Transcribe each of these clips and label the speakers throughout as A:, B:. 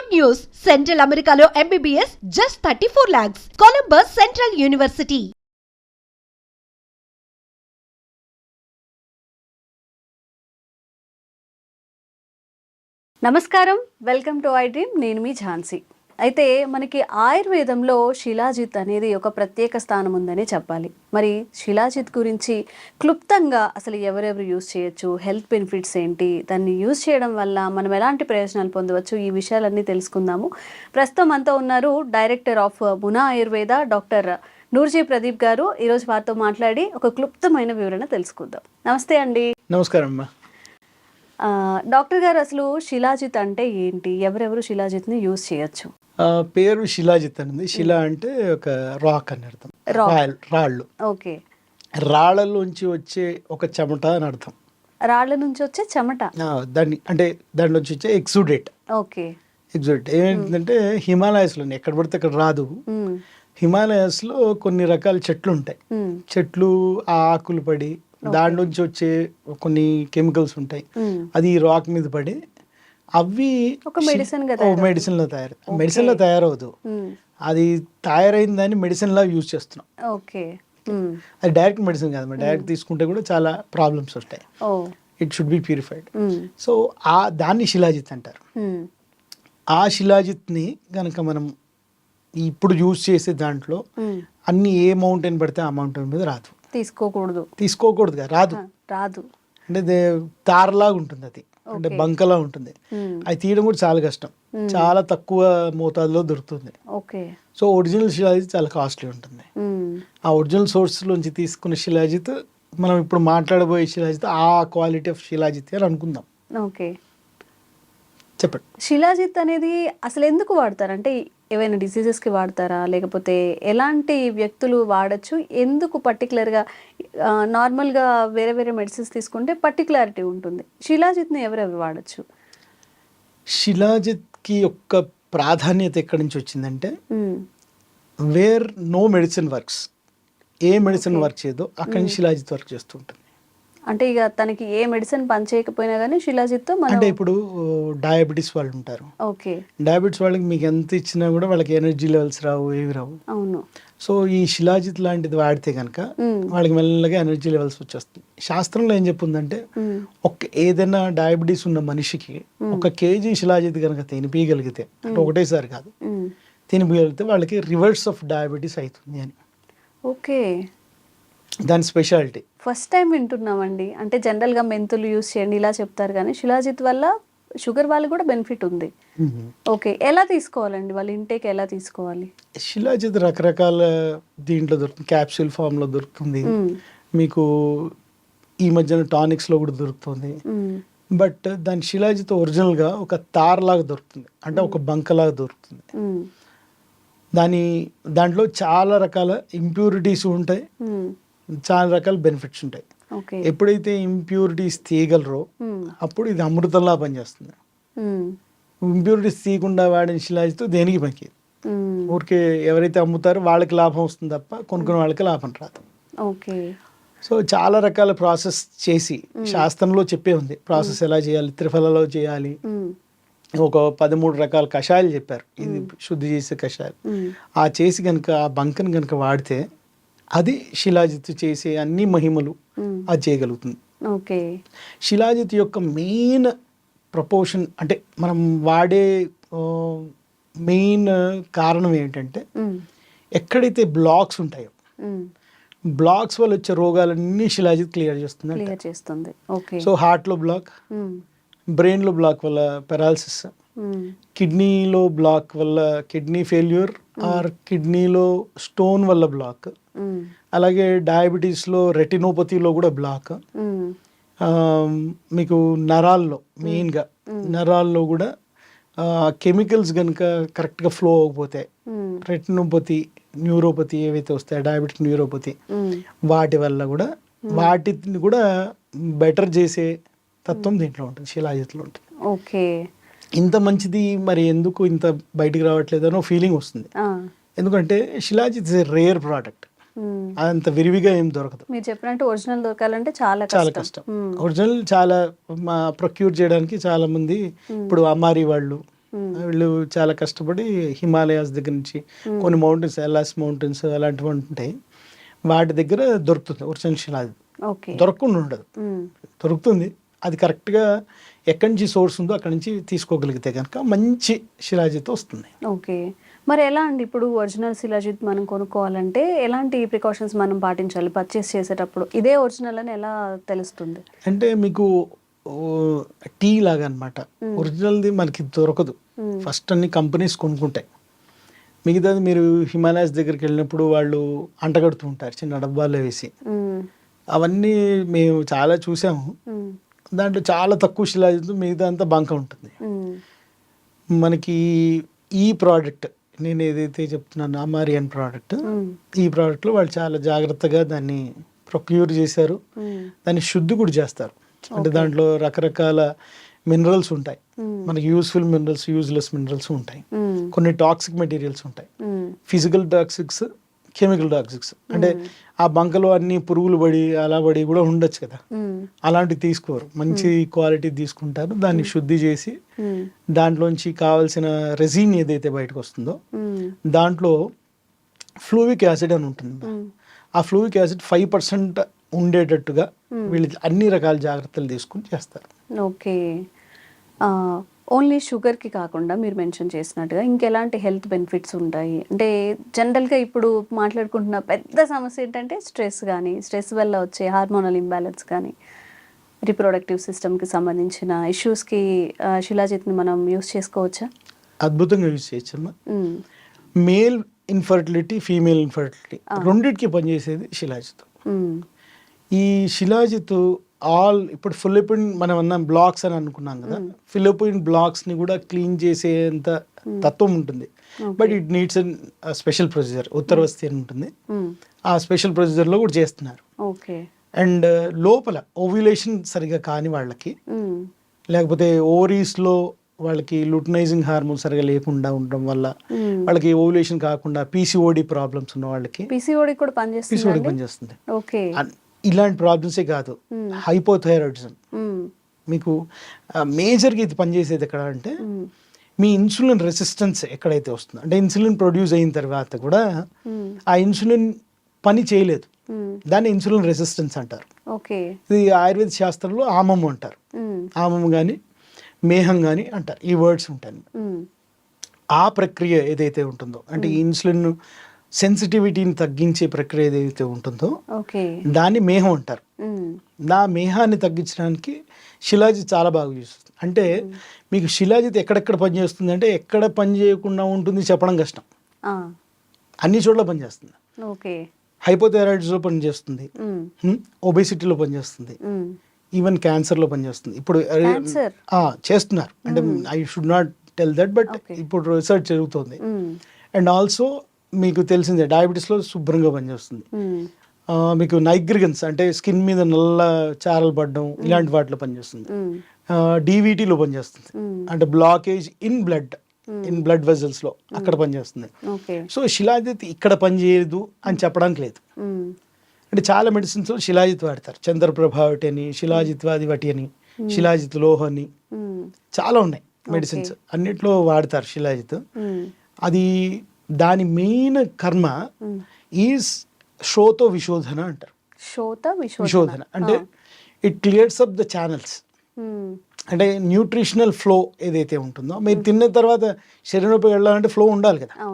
A: Good news central అమెరికాలో MBBS just thirty four lakhs Columbus central university
B: నమస్కారం welcome to I dream నేను మీ ఝాన్సీ అయితే మనకి ఆయుర్వేదంలో శిలాజిత్ అనేది ఒక ప్రత్యేక స్థానం ఉందని చెప్పాలి. మరి శిలాజిత్ గురించి క్లుప్తంగా అసలు ఎవరెవరు యూజ్ చేయొచ్చు? హెల్త్ బెనిఫిట్స్ ఏంటి? దాన్ని యూజ్ చేయడం వల్ల మనం ఎలాంటి ప్రయోజనాలు పొందవచ్చు? ఈ విషయాలన్నీ తెలుసుకుందాము. ప్రస్తుతం అంతా ఉన్నారు డైరెక్టర్ ఆఫ్ మునా ఆయుర్వేద డాక్టర్ నూర్జీ ప్రదీప్ గారు. ఈరోజు వారితో మాట్లాడి ఒక క్లుప్తమైన వివరణ తెలుసుకుందాం. నమస్తే అండి.
C: నమస్కారం అమ్మా.
B: డాక్టర్ గారు అసలు శిలాజిత్ అంటే ఏంటి? ఎవరెవరు శిలాజిత్ని యూజ్ చేయొచ్చు?
C: పేరు శిలాజిత్ అని ఉంది శిల అంటే ఒక రాక్ అని అర్థం. రాళ్ళు.
B: ఓకే.
C: రాళ్ళలోంచి వచ్చే ఒక చెమట అని అర్థం.
B: రాళ్ళ నుంచి వచ్చే చెమట?
C: దాన్ని అంటే దాంట్లోంచి వచ్చే ఎక్సుడేట్
B: ఓకే.
C: ఎక్సుడేట్ ఏమైందంటే హిమాలయస్లో ఎక్కడ పడితే అక్కడ రాదు.
B: ఉమ్,
C: హిమాలయస్లో కొన్ని రకాల చెట్లు ఉంటాయి. చెట్లు ఆ ఆకులు పడి దాని నుంచి వచ్చే కొన్ని కెమికల్స్ ఉంటాయి. అది రాక్ మీద పడి అవి మెడిసిన్లో తయారు మెడిసిన్లో తయారవదు. అది తయారైన దాన్ని మెడిసిన్ లా యూజ్ చేస్తున్నాం.
B: ఓకే.
C: అది డైరెక్ట్ మెడిసిన్ కాదు డైరెక్ట్ తీసుకుంటే కూడా చాలా ప్రాబ్లమ్స్ వస్తాయి it should be purified so ఆ దాన్ని శిలాజిత్ అంటారు. ఆ శిలాజిత్ని కనుక మనం ఇప్పుడు యూజ్ చేసే దాంట్లో. అన్ని ఏ మౌంటైన్ పడితే ఆ మౌంటైన్ మీద రాదు.
B: తీసుకోకూడదు.
C: తీసుకోకూడదు రాదు.
B: రాదు.
C: అంటే తారలాగా ఉంటుంది అది. అంటే బంకలా ఉంటుంది. అది తీయడం కూడా చాలా కష్టం. చాలా తక్కువ మోతాదులో దొరుకుతుంది. సో ఒరిజినల్ శిలాజిత్ చాలా కాస్ట్లీ ఉంటుంది. ఆ ఒరిజినల్ సోర్స్ లోంచి తీసుకున్న శిలాజిత్ మనం ఇప్పుడు మాట్లాడబోయే శిలాజిత్ ఆ క్వాలిటీ ఆఫ్ శిలాజిత్ అని అనుకుందాం.
B: ఓకే.
C: చెప్పండి.
B: శిలాజిత్ అనేది అసలు ఎందుకు వాడతారు? అంటే ఏవైనా డిసీజెస్కి వాడతారా? లేకపోతే ఎలాంటి వ్యక్తులు వాడచ్చు? ఎందుకు పర్టికులర్గా నార్మల్గా వేరే వేరే మెడిసిన్స్ తీసుకుంటే పర్టికులారిటీ ఉంటుంది? శిలాజిత్ని ఎవరెవరు వాడచ్చు?
C: శిలాజిత్కి యొక్క ప్రాధాన్యత ఎక్కడి నుంచి వచ్చిందంటే where no medicine works a medicine work చేయదో అక్కడి నుంచి శిలాజిత్ వర్క్ చేస్తూ ఉంటుంది.
B: అంటే ఇక తనకి ఏ మెడిసిన్ పనిచేయకపోయినా కానీ శిలాజిత్తో మనం
C: అంటే ఇప్పుడు డయాబెటీస్ వాళ్ళు ఉంటారు
B: ఓకే.
C: డయాబెటీస్ వాళ్ళకి మీకు ఎంత ఇచ్చినా కూడా వాళ్ళకి ఎనర్జీ లెవెల్స్ రావు ఏవి రావు.
B: అవును.
C: సో ఈ శిలాజిత్ లాంటిది వాడితే కనుక వాళ్ళకి మెల్లగా ఎనర్జీ లెవెల్స్ వచ్చేస్తాయి. శాస్త్రంలో ఏం చెప్పిందంటే ఒక ఏదైనా డయాబెటీస్ ఉన్న మనిషికి ఒక కేజీ శిలాజిత్ కనుక తినిపించగలిగితే అంటే ఒకటేసారి కాదు
B: ఉమ్,
C: తినిపించగలిగితే వాళ్ళకి రివర్స్ ఆఫ్ డయాబెటీస్ అవుతుంది అని.
B: ఓకే.
C: దాని స్పెషాలిటీ
B: ఫస్ట్ టైం వింటున్నామండి. అంటే జనరల్గా మెంతులు యూస్ చేయండి ఇలా చెప్తారు కానీ శిలాజిత్ వల్ల షుగర్ వాళ్ళకి కూడా బెనిఫిట్ ఉంది. ఓకే ఎలా తీసుకోవాలండి? వాళ్ళ ఇంటేక్ ఎలా తీసుకోవాలి?
C: శిలాజిత్ రకరకాల దీంట్లో దొరుకుతుంది క్యాప్సూల్ ఫామ్లో దొరుకుతుంది. మీకు ఈ మధ్యన టానిక్స్లో కూడా దొరుకుతుంది. బట్ దాని శిలాజిత్ ఒరిజినల్గా ఒక తారలాగా దొరుకుతుంది. అంటే ఒక బంకలాగా దొరుకుతుంది.
B: ఉమ్,
C: దాని దాంట్లో చాలా రకాల ఇంప్యూరిటీస్ ఉంటాయి. చాలా రకాల బెనిఫిట్స్ ఉంటాయి. ఎప్పుడైతే ఇంప్యూరిటీస్ తీయగలరో అప్పుడు ఇది అమృతంలా పనిచేస్తుంది. ఇంప్యూరిటీస్ తీయకుండా వాడిన శిలాజిత్ దేనికి పనికి ఊరికే ఎవరైతే అమ్ముతారో వాళ్ళకి లాభం వస్తుంది తప్ప కొనుక్కునే వాళ్ళకి లాభం రాదు.
B: ఓకే.
C: సో చాలా రకాల ప్రాసెస్ చేసి శాస్త్రంలో చెప్పే ఉంది. ప్రాసెస్ ఎలా చేయాలి త్రిఫలలో చేయాలి. ఒక పదమూడు రకాల కషాయాలు చెప్పారు. ఇది శుద్ధి చేసే కషాయాలు. ఆ చేసి కనుక ఆ బంకను కనుక వాడితే అది శిలాజిత్ చేసే అన్ని మహిమలు అది చేయగలుగుతుంది.
B: ఓకే.
C: శిలాజిత్ యొక్క మెయిన్ ప్రపోర్షన్ అంటే మనం వాడే మెయిన్ కారణం ఏంటంటే ఎక్కడైతే బ్లాక్స్ ఉంటాయో బ్లాక్స్ వల్ల వచ్చే రోగాలన్నీ శిలాజిత్ క్లియర్ చేస్తుంది
B: క్లియర్ చేస్తుంది. ఓకే.
C: సో హార్ట్లో బ్లాక్ బ్రెయిన్లో బ్లాక్ వల్ల పెరాలసిస్ కిడ్నీలో బ్లాక్ వల్ల కిడ్నీ ఫెయిల్యూర్ ఆర్ కిడ్నీలో స్టోన్ వల్ల బ్లాక్. అలాగే డయాబెటీస్లో రెటినోపతిలో కూడా బ్లాక్. మీకు నరాల్లో మెయిన్గా నరాల్లో కూడా కెమికల్స్ కనుక కరెక్ట్గా ఫ్లో అవ్వకపోతే రెటినోపతి న్యూరోపతి ఏవైతే వస్తాయో డయాబెటిక్ న్యూరోపతి వాటి వల్ల కూడా వాటిని కూడా బెటర్ చేసే తత్వం దీంట్లో ఉంటుంది శిలాజిత్లో ఉంటుంది.
B: ఓకే.
C: ఇంత మంచిది మరి ఎందుకు ఇంత బయటికి రావట్లేదు అనో ఫీలింగ్ వస్తుంది. ఎందుకంటే Shilajit is a rare product. అంత విరివిగా ఏం దొరకదు.
B: మీరు చెప్పినట్టు ఒరిజినల్ దొరకాలంటే చాలా
C: చాలా
B: కష్టం.
C: ఒరిజినల్ చాలా మా ప్రొక్యూర్ చేయడానికి చాలా మంది ఇప్పుడు అమ్మారి వాళ్ళు వీళ్ళు చాలా కష్టపడి హిమాలయాస్ దగ్గర నుంచి కొన్ని మౌంటైన్స్ ఎలాస్ మౌంటైన్స్ అలాంటివి ఉంటాయి. వాటి దగ్గర దొరుకుతుంది ఒరిజినల్ శిలాజి.
B: ఓకే.
C: దొరకకుండా ఉండదు. దొరుకుతుంది. అది కరెక్ట్గా ఎక్కడి నుంచి సోర్స్ ఉందో అక్కడి నుంచి తీసుకోగలిగితే కనుక మంచి శిలాజిత్ వస్తుంది.
B: ఓకే. మరి ఎలా అండి ఇప్పుడు ఒరిజినల్ శిలాజిత్ మనం కొనుక్కోవాలంటే ఎలాంటి ప్రికాషన్స్ మనం పాటించాలి పర్చేస్ చేసేటప్పుడు? ఇదే ఒరిజినల్ అని ఎలా తెలుస్తుంది?
C: అంటే మీకు టీ లాగా అనమాట ఒరిజినల్ది మనకి దొరకదు. ఫస్ట్ అన్ని కంపెనీస్ కొనుక్కుంటాయి. మిగతాది మీరు హిమాలయాస్ దగ్గరికి వెళ్ళినప్పుడు వాళ్ళు అంటగడుతూ ఉంటారు చిన్న డబ్బాల్లో వేసి. అవన్నీ మేము చాలా చూసాము. దాంట్లో చాలా తక్కువ శిలాజిత్ మిగతా అంతా బంక ఉంటుంది. మనకి ఈ ప్రోడక్ట్ నేను ఏదైతే చెప్తున్నాను అమారియన్ ప్రోడక్ట్. ఈ ప్రోడక్ట్లో వాళ్ళు చాలా జాగ్రత్తగా దాన్ని ప్రొక్యూర్ చేశారు. దాన్ని శుద్ధి కూడా చేస్తారు అంటే దాంట్లో రకరకాల మినరల్స్ ఉంటాయి. మనకి యూస్ఫుల్ మినరల్స్ యూజ్లెస్ మినరల్స్ ఉంటాయి. కొన్ని టాక్సిక్ మెటీరియల్స్ ఉంటాయి. ఫిజికల్ టాక్సిక్స్ కెమికల్ టాక్సిక్స్ అంటే ఆ బంకలో అన్ని పురుగులు పడి అలా పడి కూడా ఉండొచ్చు కదా. అలాంటివి తీసుకోరు. మంచి క్వాలిటీ తీసుకుంటారు. దాన్ని శుద్ధి చేసి. దాంట్లోంచి కావాల్సిన రెజిన్ ఏదైతే బయటకు వస్తుందో. దాంట్లో ఫ్లూవిక్ యాసిడ్ అని ఉంటుంది. ఆ ఫ్లూవిక్ యాసిడ్ ఫైవ్ పర్సెంట్ ఉండేటట్టుగా వీళ్ళు అన్ని రకాల జాగ్రత్తలు తీసుకుని చేస్తారు.
B: ఓకే. ఓన్లీ షుగర్కి కాకుండా మీరు మెన్షన్ చేసినట్టుగా ఇంకెలాంటి హెల్త్ బెనిఫిట్స్ ఉంటాయి? అంటే జనరల్గా ఇప్పుడు మాట్లాడుకుంటున్న పెద్ద సమస్య ఏంటంటే స్ట్రెస్ కానీ స్ట్రెస్ వల్ల వచ్చే హార్మోనల్ ఇంబ్యాలెన్స్ కానీ రిప్రొడక్టివ్ సిస్టమ్కి సంబంధించిన ఇష్యూస్కి శిలాజిత్ని మనం యూస్ చేసుకోవచ్చా?
C: అద్భుతంగా యూజ్ చేయొచ్చమ్మా.
B: మ్మ్.
C: మేల్ ఇన్ఫర్టిలిటీ ఫీమేల్ ఇన్ఫర్టిలిటీ రెండింటికి పనిచేసేది శిలాజిత్. ఈ శిలాజిత్ ఆల్ ఇప్పుడు ఫిలిపిన్ మనం అన్నాం బ్లాక్స్ అని అనుకున్నాం కదా ఫిలిపిన్ బ్లాక్స్ని కూడా క్లీన్ చేసేంత తత్వం ఉంటుంది. But it needs special procedure ఉత్తరవస్తి అని ఉంటుంది. ఆ స్పెషల్ ప్రొసీజర్లో కూడా చేస్తున్నారు.
B: ఓకే.
C: అండ్ లోపల ఓవ్యులేషన్ సరిగా కాని వాళ్ళకి. లేకపోతే ఓవరీస్లో వాళ్ళకి లుటనైజింగ్ హార్మోన్ సరిగా లేకుండా ఉండడం వల్ల. వాళ్ళకి ఓవ్యులేషన్ కాకుండా పీసీఓడి ప్రాబ్లమ్స్ ఉన్న వాళ్ళకి
B: పిసిఓడి కూడా
C: పీసీఓడి
B: పనిచేస్తుంది
C: పనిచేస్తుంది.
B: ఓకే.
C: అన్- ఇలాంటి ప్రాబ్లమ్సే కాదు. హైపోథైరాయిడిజం. మీకు మేజర్గా ఇది పనిచేసేది ఎక్కడ అంటే. మీ ఇన్సులిన్ రెసిస్టెన్స్ ఎక్కడైతే వస్తుందో అంటే ఇన్సులిన్ ప్రొడ్యూస్ అయిన తర్వాత కూడా. ఆ ఇన్సులిన్ పని చేయలేదు. దాన్ని ఇన్సులిన్ రెసిస్టెన్స్ అంటారు ఇది ఆయుర్వేద శాస్త్రంలో ఆమము అంటారు
B: మ్మ్.
C: ఆమం కానీ మేహం కానీ అంటారు ఈ వర్డ్స్ ఉంటాయి. ఆ ప్రక్రియ ఏదైతే ఉంటుందో అంటే ఈ ఇన్సులిన్ సెన్సిటివిటీని తగ్గించే ప్రక్రియ ఏదైతే ఉంటుందో దాన్ని మేహం అంటారు. నా మేహాన్ని తగ్గించడానికి శిలాజిత్ చాలా బాగా చేస్తుంది. అంటే మీకు శిలాజిత్ ఎక్కడెక్కడ పనిచేస్తుంది అంటే ఎక్కడ పని చేయకుండా ఉంటుంది చెప్పడం కష్టం. అన్ని చోట్ల పనిచేస్తుంది
B: ఓకే.
C: హైపోథైరాయిడ్స్లో పనిచేస్తుంది. ఒబేసిటీలో పనిచేస్తుంది. ఈవెన్ క్యాన్సర్లో పనిచేస్తుంది ఇప్పుడు చేస్తున్నారు. అంటే I should not tell that but. ఇప్పుడు రీసెర్చ్ జరుగుతుంది. అండ్ ఆల్సో మీకు తెలిసిందే డయాబెటీస్లో శుభ్రంగా పనిచేస్తుంది. మీకు నైగ్రిగన్స్ అంటే స్కిన్ మీద నల్ల చారలు పడడం ఇలాంటి వాటిలో పనిచేస్తుంది. డీవీటీలో పనిచేస్తుంది. అంటే blockage in blood in blood వెజల్స్లో అక్కడ పనిచేస్తుంది. సో శిలాజిత్ ఇక్కడ పనిచేయదు అని చెప్పడానికి లేదు. అంటే చాలా మెడిసిన్స్లో శిలాజిత్ వాడతారు. చంద్రప్రభ ఒకటి అని శిలాజిత్వాది ఒకటి అని శిలాజిత్ లోహ అని. చాలా ఉన్నాయి మెడిసిన్స్ అన్నిట్లో వాడతారు శిలాజిత్. అది దాని మెయిన్ కర్మ. ఈజ్ షోతో విశోధన అంటారు.
B: విశోధన.
C: అంటే it clears up the channels. అంటే న్యూట్రిషనల్ ఫ్లో ఏదైతే ఉంటుందో మీరు తిన్న తర్వాత శరీరంలోకి వెళ్ళాలంటే ఫ్లో ఉండాలి కదా.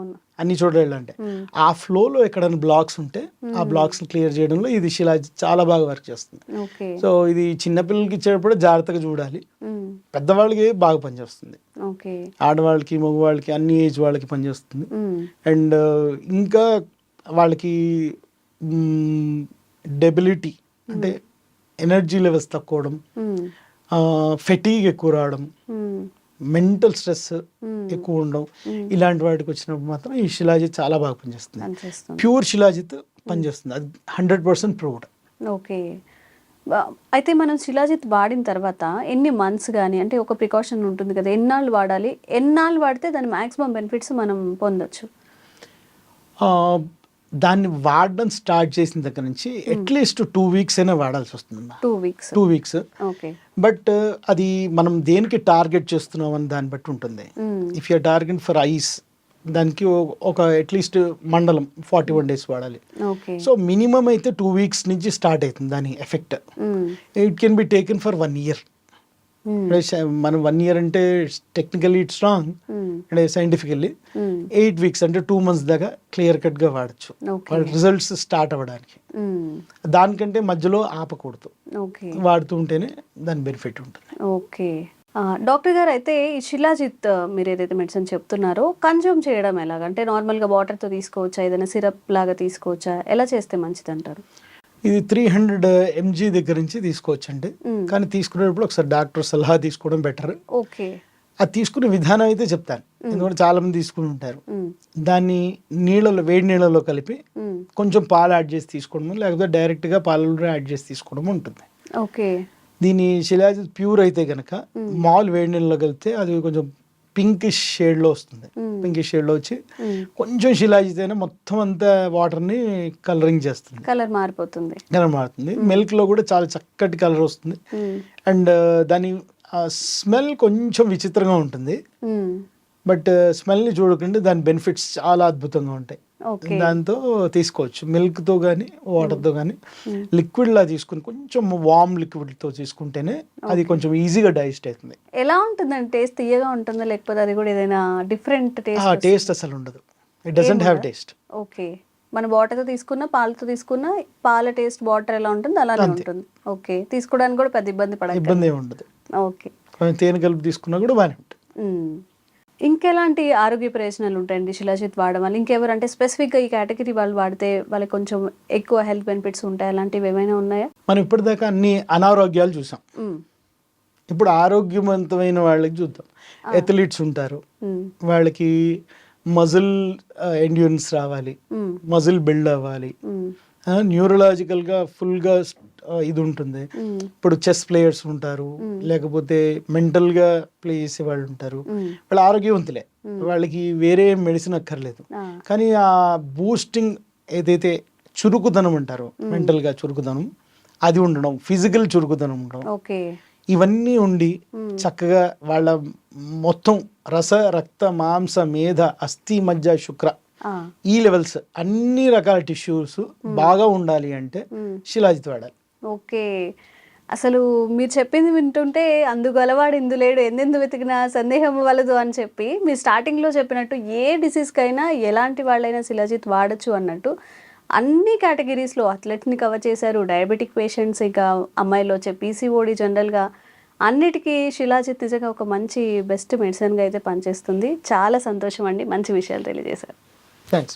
C: అన్ని చోట్ల వెళ్ళాలంటే. ఆ ఫ్లోలో ఎక్కడైనా బ్లాక్స్ ఉంటే ఆ బ్లాక్స్ క్లియర్ చేయడంలో ఇది శిలా చాలా బాగా వర్క్ చేస్తుంది. సో ఇది చిన్నపిల్లలకి ఇచ్చేటప్పుడు జాగ్రత్తగా చూడాలి. పెద్దవాళ్ళకి బాగా పనిచేస్తుంది. ఆడవాళ్ళకి మగవాళ్ళకి అన్ని ఏజ్ వాళ్ళకి పనిచేస్తుంది. అండ్ ఇంకా వాళ్ళకి డెబిలిటీ అంటే ఎనర్జీ లెవెల్స్ తక్కువడం
B: మ్మ్.
C: ఫెటీగ్ ఎక్కువ రావడం. Mental stress. ఎక్కువ ఉండడం ఇలాంటి వాటికి వచ్చినప్పుడు మాత్రం ఈ శిలాజిత్ చాలా బాగా పనిచేస్తుంది. ప్యూర్ శిలాజిత్ పనిచేస్తుంది. అది హండ్రెడ్ పర్సెంట్ ప్రూవ్డ్.
B: ఓకే. అయితే మనం శిలాజిత్ వాడిన తర్వాత ఎన్ని మంత్స్ కానీ అంటే ఒక ప్రికాషన్ ఉంటుంది కదా ఎన్నాళ్ళు వాడాలి? ఎన్నాళ్ళు వాడితే దాని మాక్సిమం బెనిఫిట్స్ మనం పొందొచ్చు?
C: దాన్ని వాడడం స్టార్ట్ చేసిన దగ్గర నుంచి అట్లీస్ట్ టూ వీక్స్ అయినా వాడాల్సి వస్తుంది
B: two weeks.
C: Two weeks. But అది మనం దేనికి టార్గెట్ చేస్తున్నాం అని దాన్ని బట్టి ఉంటుంది. If you target for eyes దానికి ఒక అట్లీస్ట్ మండలం ఫార్టీ వన్ డేస్ వాడాలి. సో మినిమం అయితే టూ వీక్స్ నుంచి స్టార్ట్ అవుతుంది దాని effect. It can be taken for one year. మనం వన్ ఇయర్ అంటే టెక్నికల్లీ ఇట్స్ రాంగ్
B: మ్మ్.
C: అంటే సైంటిఫికల్లీ. ఎయిట్ వీక్స్ అంటే టూ మంత్స్ దాకా క్లియర్ కట్గా వాడచ్చు.
B: Okay.
C: వాళ్ళ రిజల్ట్స్ స్టార్ట్ అవ్వడానికి.
B: మ్మ్.
C: దానికంటే మధ్యలో ఆపకూడదు. వాడుతూ ఉంటేనే దాని బెనిఫిట్ ఉంటుంది.
B: ఓకే డాక్టర్ గారు అయితే ఈ శిలాజిత్ మీరు ఏదైతే మెడిసిన్ చెప్తున్నారో కన్జ్యూమ్ చేయడం ఎలాగ? అంటే నార్మల్గా వాటర్తో తీసుకోవచ్చా? ఏదైనా సిరప్ లాగా తీసుకోవచ్చా? ఎలా చేస్తే మంచిది అంటారు
C: ఇది త్రీ హండ్రెడ్ ఎంజీ దగ్గర నుంచి తీసుకోవచ్చు అండి
B: మ్మ్.
C: కానీ తీసుకునేటప్పుడు ఒకసారి డాక్టర్ సలహా తీసుకోవడం బెటర్.
B: ఓకే.
C: అది తీసుకునే విధానం అయితే చెప్తాను. ఎందుకంటే చాలా మంది తీసుకుని ఉంటారు. దాన్ని నీళ్ళలో వేడి నీళ్ళలో కలిపి. కొంచెం పాలు యాడ్ చేసి తీసుకోవడము లేకపోతే డైరెక్ట్గా పాలలో యాడ్ చేసి తీసుకోవడం ఉంటుంది.
B: ఓకే.
C: దీని శిలాజి ప్యూర్ అయితే గనక మాల్ వేడి నీళ్ళలో కలిపితే అది కొంచెం పింకిష్ షేడ్లో వస్తుంది. పింకిష్ షేడ్లో వచ్చి. కొంచెం శిలాజిత్ అయినా మొత్తం అంతా వాటర్ని కలరింగ్ చేస్తుంది
B: కలర్ మారిపోతుంది
C: కలర్ మారుతుంది మిల్క్లో కూడా చాలా చక్కటి కలర్ వస్తుంది. అండ్ దాని స్మెల్ కొంచెం విచిత్రంగా ఉంటుంది. బట్ స్మెల్ని చూడకుండా దాని బెనిఫిట్స్ చాలా అద్భుతంగా ఉంటాయి.
B: ఓకే.
C: దాంతో తీసుకోవచ్చు. మిల్క్తో కానీ వాటర్తో కానీ లిక్విడ్లా తీసుకుని కొంచెం వామ్ లిక్విడ్తో తీసుకుంటేనే అది కొంచెం ఈజీగా డైజెస్ట్ అవుతుంది.
B: ఎలా ఉంటుందండి? టేస్ట్ తీయగా ఉంటుందా? లేకపోతే అది కూడా ఏదైనా డిఫరెంట్ టేస్ట్
C: టేస్ట్ అసలు ఉండదు. It doesn't have taste
B: okay. మన వాటర్తో తీసుకున్న పాలతో తీసుకున్న పాల టేస్ట్ వాటర్ ఎలా ఉంటుంది అలానే ఉంటుంది. ఓకే. తీసుకోవడానికి కూడా పెద్ద ఇబ్బంది పడదు
C: ఇబ్బంది ఉండదు.
B: ఓకే.
C: తేనె కలిపి తీసుకున్నా కూడా బాగానే ఉంటుంది.
B: ఇంకెలాంటి ఆరోగ్య ప్రయోజనాలు ఉంటాయండి శిలాజిత్ వాడడం వల్ల? ఇంకెవరు అంటే స్పెసిఫిక్గా ఈ కేటగిరీ వాళ్ళు వాడితే వాళ్ళకి కొంచెం ఎక్కువ హెల్త్ బెనిఫిట్స్ ఉంటాయి? అలాంటివి ఏమైనా ఉన్నాయా?
C: మనం ఇప్పటిదాకా అన్ని అనారోగ్యాలు చూసాం. ఇప్పుడు ఆరోగ్యవంతమైన వాళ్ళకి చూద్దాం. ఎథలీట్స్ ఉంటారు. వాళ్ళకి మజిల్ ఎండ్యూరెన్స్ రావాలి. మజిల్ బిల్డ్ అవ్వాలి. న్యూరలాజికల్గా ఫుల్గా ఇది ఉంటుంది. ఇప్పుడు చెస్ ప్లేయర్స్ ఉంటారు. లేకపోతే మెంటల్గా ప్లే చేసే వాళ్ళు ఉంటారు. వాళ్ళు ఆరోగ్యవంతులే. వాళ్ళకి వేరే మెడిసిన్ అక్కర్లేదు. కానీ ఆ బూస్టింగ్ ఏదైతే చురుకుదనం అంటారో మెంటల్గా చురుకుదనం అది ఉండడం ఫిజికల్ చురుకుదనం ఉండడం ఇవన్నీ ఉండి చక్కగా వాళ్ళ మొత్తం రస రక్త మాంస మేధ అస్థి మజ్జ శుక్ర. ఈ లెవెల్స్ అన్ని రకాల టిష్యూస్ బాగా ఉండాలి అంటే శిలాజిత్ వాడాలి.
B: ఓకే. అసలు మీరు చెప్పింది వింటుంటే అందుగలవాడు ఇందులేడు ఎందెందు వెతికినా సందేహం వలదు అని చెప్పి మీరు స్టార్టింగ్లో చెప్పినట్టు ఏ డిసీజ్కైనా ఎలాంటి వాళ్ళైనా శిలాజిత్ వాడచ్చు అన్నట్టు అన్ని కేటగిరీస్లో అథ్లెట్ని కవర్ చేశారు. డయాబెటిక్ పేషెంట్స్ ఇంకా అమ్మాయిలో వచ్చే పీసీఓడి జనరల్గా అన్నిటికీ శిలాజిత్ నిజంగా ఒక మంచి బెస్ట్ మెడిసిన్గా అయితే పనిచేస్తుంది. చాలా సంతోషం అండి. మంచి విషయాలు తెలియజేశారు.
C: థ్యాంక్స్